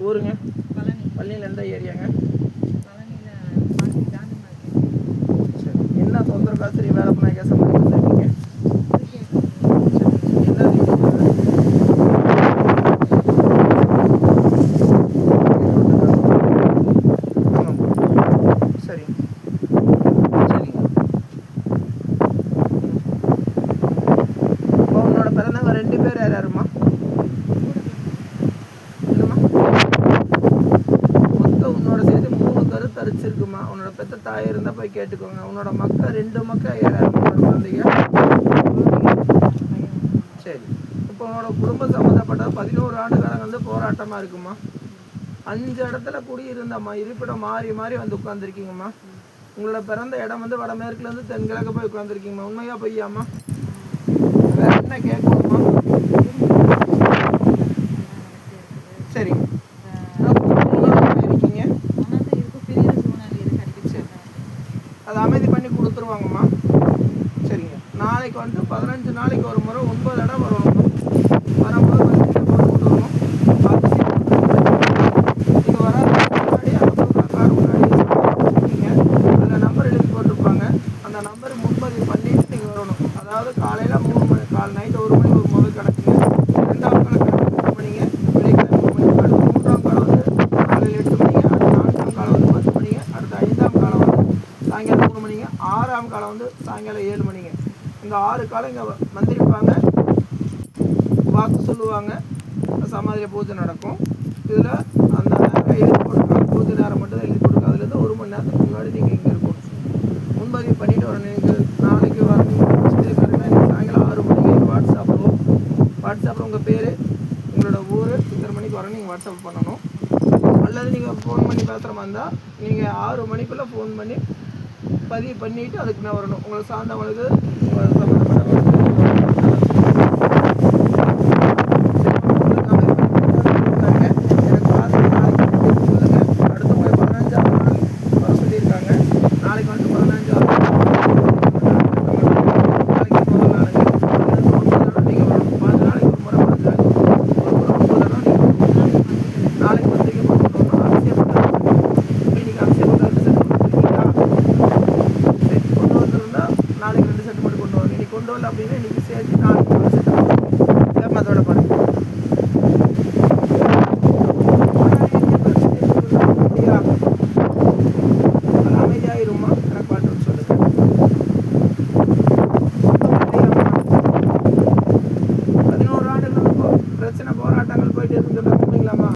ஊருங்க. பழனி. பள்ளியில் எந்த ஏரியாங்க? பழனியில் சரி. என்ன தொந்தரவு வேலை சரி சரிங்க. இப்போ உன்னோட பிறந்தவங்க ரெண்டு பேர் யார் அரிச்சிருக்குமா உன்னோட பெத்த தாய் இருந்தால் போய் கேட்டுக்கோங்க. உன்னோட மக்கள் ரெண்டு மக்கள் ஏழாயிரம் குழந்தைங்க சரி. இப்போ உன்னோட குடும்ப சம்மந்தப்பட்ட பதினோரு ஆண்டு காலம் வந்து போராட்டமாக இருக்குமா? அஞ்சு இடத்துல குடியிருந்தம்மா. இருப்பிடம் மாறி மாறி வந்து உட்காந்துருக்கீங்கம்மா உங்களோட பிறந்த இடம் வந்து வடமேற்குலேருந்து தென்கிழக்கு போய் உட்காந்துருக்கீங்கம்மா உண்மையாக பொய்யாம்மா? வேற என்ன கேட்கணுமா கொடுத்துருவாங்கம்மா சரிங்க. நாளைக்கு வந்துட்டு பதினஞ்சு நாளைக்கு ஒரு முறை ஒன்பது இடம் வரணும் வரும்போது வந்து போட்டு விட்டுறணும் பார்த்து நீங்கள் வர முன்னாடி அந்த கார் முன்னாடி இருக்கீங்க அதில் நம்பர் எழுதி போட்டிருப்பாங்க. அந்த நம்பர் முன்பதிவு பண்ணிட்டு நீங்கள் வரணும். அதாவது காலையில் மூணு மணி காலை நைட்டு ஒரு மணி ஒரு முதல் கணக்குங்க ரெண்டாவது கணக்கு மூணு மணிங்க வெள்ளிக்கிழமை மூணு மணிக்கு அடுத்து மூன்றாம் காலம் வந்து காலையில் எட்டு மணிங்க அடுத்து நான்காம் காலம் வந்து பத்து மணிங்க அடுத்து ஐந்தாம் காலம் வந்து சாயங்காலம் மூணு மணிங்க. ஆறாம் காலம் வந்து சாயங்காலம் ஏழு மணிங்க. இந்த ஆறு காலம் இங்கே மந்திரிப்பாங்க வாக்கு சொல்லுவாங்க. சமாதியில் பூஜை நடக்கும். இதில் அந்த எழுதி போட்டுருக்காங்க. பூஜை நேரம் மட்டும் தான் எழுதி போட்டுருக்காங்க. அதுலேருந்து ஒரு மணி நேரத்துக்கு முன்னாடி நீங்கள் இங்கே இருக்கணும். முன்பதிவு பண்ணிட்டு வரணும் நீங்கள் நாளைக்கு வரணும். சாயங்காலம் ஆறு மணிக்கு எங்கள் வாட்ஸ்அப்பில் வாட்ஸ்அப்பில் உங்கள் பேர் உங்களோட ஊர் இத்தனை மணிக்கு வரணும். நீங்கள் வாட்ஸ்அப் பண்ணணும். அல்லது நீங்கள் ஃபோன் பண்ணி பேசுகிற மாதிரி இருந்தால் நீங்கள் ஆறு மணிக்குள்ளே ஃபோன் பண்ணி பதிவு பண்ணிவிட்டு அதுக்கு நான் வரணும். உங்களை சார்ந்தவங்களுக்கு I love you.